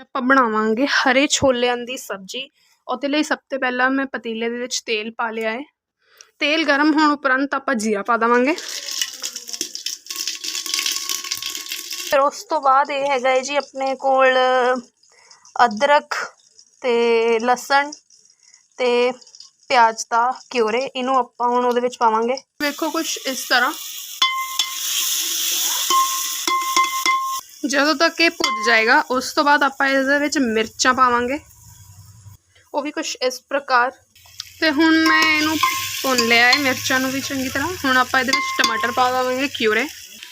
ਆਪਾਂ ਬਣਾਵਾਂਗੇ ਹਰੇ ਛੋਲਿਆਂ ਦੀ ਸਬਜ਼ੀ। ਉਹਦੇ ਲਈ ਸਭ ਤੋਂ ਪਹਿਲਾਂ ਮੈਂ ਪਤੀਲੇ ਦੇ ਵਿੱਚ ਤੇਲ ਪਾ ਲਿਆ ਹੈ। ਤੇਲ ਗਰਮ ਹੋਣ ਉਪਰੰਤ ਆਪਾਂ ਜੀਰਾ ਪਾ ਦੇਵਾਂਗੇ। ਫਿਰ ਉਸ ਤੋਂ ਬਾਅਦ ਇਹ ਹੈਗਾ ਹੈ ਜੀ ਆਪਣੇ ਕੋਲ ਅਦਰਕ ਤੇ ਲਸਣ ਤੇ ਪਿਆਜ਼ ਦਾ ਕਿਉਰੇ ਇਹਨੂੰ ਆਪਾਂ ਹੁਣ ਉਹਦੇ ਵਿੱਚ ਪਾਵਾਂਗੇ। ਵੇਖੋ ਕੁਝ ਇਸ ਤਰ੍ਹਾਂ। ਜਦੋਂ ਤੱਕ ਇਹ ਭੁੱਜ ਜਾਏਗਾ, ਉਸ ਤੋਂ ਬਾਅਦ ਆਪਾਂ ਇਹਦੇ ਵਿੱਚ ਮਿਰਚਾਂ ਪਾਵਾਂਗੇ। ਉਹ ਵੀ ਕੁਝ ਇਸ ਪ੍ਰਕਾਰ। ਤੇ ਹੁਣ ਮੈਂ ਇਹਨੂੰ ਭੁੰਨ ਲਿਆ ਹੈ ਮਿਰਚਾਂ ਨੂੰ ਵੀ ਚੰਗੀ ਤਰ੍ਹਾਂ। ਹੁਣ ਆਪਾਂ ਇਹਦੇ ਵਿੱਚ ਟਮਾਟਰ ਪਾ ਦੇਵਾਂਗੇ ਕਿਉਰੇ।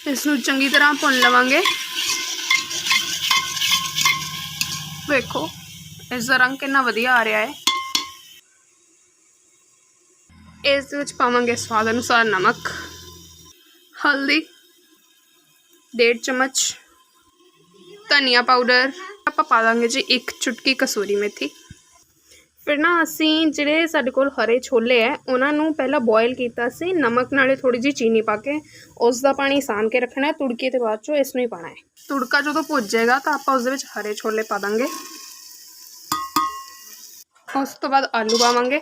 ਇਸ ਨੂੰ ਚੰਗੀ ਤਰ੍ਹਾਂ ਭੁੰਨ ਲਵਾਂਗੇ। ਵੇਖੋ, ਇਸ ਦਾ ਰੰਗ ਕਿੰਨਾ ਵਧੀਆ ਆ ਰਿਹਾ ਹੈ। ਇਸ ਦੇ ਵਿੱਚ ਪਾਵਾਂਗੇ ਸਵਾਦ ਅਨੁਸਾਰ ਨਮਕ, ਹਲਦੀ, ਡੇਢ ਚਮਚ। ਧਨੀਆ ਪਾਊਡਰ ਆਪਾਂ ਪਾ ਦਾਂਗੇ ਜੀ ਇੱਕ ਚੁਟਕੀ ਕਸੂਰੀ ਮੇਥੀ। ਫਿਰ ਨਾ ਅਸੀਂ ਜਿਹੜੇ ਸਾਡੇ ਕੋਲ ਹਰੇ ਛੋਲੇ ਹੈ ਉਹਨਾਂ ਨੂੰ ਪਹਿਲਾਂ ਬੋਇਲ ਕੀਤਾ ਸੀ, ਨਮਕ ਨਾਲੇ ਥੋੜੀ ਜਿਹੀ ਚੀਨੀ ਪਾ ਕੇ ਉਸ ਦਾ ਪਾਣੀ ਸਾਨ ਕੇ ਰੱਖਣਾ ਹੈ ਤੁੜਕੀ ਤੇ ਬਾਅਦ ਚੋਂ ਇਸ ਨੂੰ ਹੀ ਪਾਣਾ ਹੈ ਤੁੜਕਾ ਜਦੋਂ ਭੁੱਜ ਜਾਏਗਾ ਤਾਂ ਆਪਾਂ ਉਸ ਦੇ ਵਿੱਚ ਹਰੇ ਛੋਲੇ ਪਾ ਦਾਂਗੇ। ਉਸ ਤੋਂ ਬਾਅਦ ਆਲੂ ਪਾਵਾਂਗੇ।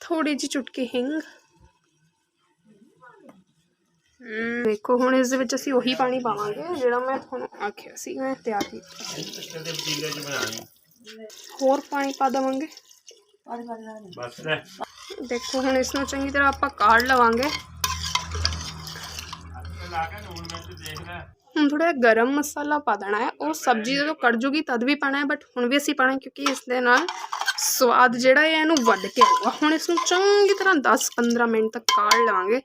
ਥੋੜੀ ਜਿਹੀ ਚੁਟਕੀ ਹਿੰਗ। ਦੇਖੋ ਹੁਣ ਇਸ ਦੇ ਵਿੱਚ ਅਸੀਂ ਉਹੀ ਪਾਣੀ ਪਾਵਾਂਗੇ ਜਿਹੜਾ ਮੈਂ ਤੁਹਾਨੂੰ ਆਖਿਆ ਸੀ ਮੈਂ ਤਿਆਰ ਕੀਤਾ। ਹੋਰ ਪਾਣੀ ਪਾ ਦੇਵਾਂਗੇ? ਦੇਖੋ ਹੁਣ ਇਸ ਨੂੰ ਚੰਗੀ ਤਰ੍ਹਾਂ ਆਪਾਂ ਕਾੜ ਲਵਾਂਗੇ। ਹੁਣ ਥੋੜਾ ਗਰਮ ਮਸਾਲਾ ਪਾ ਦੇਣਾ ਹੈ। ਉਹ ਸਬਜ਼ੀ ਜਦੋਂ ਕੜ ਜੂਗੀ ਤਦ ਵੀ ਪਾਣਾ ਹੈ ਬਟ ਹੁਣ ਵੀ ਅਸੀਂ ਪਾਣਾ ਕਿਉਂਕਿ ਇਸ ਦੇ ਨਾਲ ਸਵਾਦ ਜਿਹੜਾ ਹੈ ਇਹਨੂੰ ਵੱਧ ਕੇ ਆਊਗਾ। ਹੁਣ ਇਸ ਨੂੰ ਚੰਗੀ ਤਰ੍ਹਾਂ 10-15 ਮਿੰਟ ਤੱਕ ਕਾੜ ਲਵਾਂਗੇ।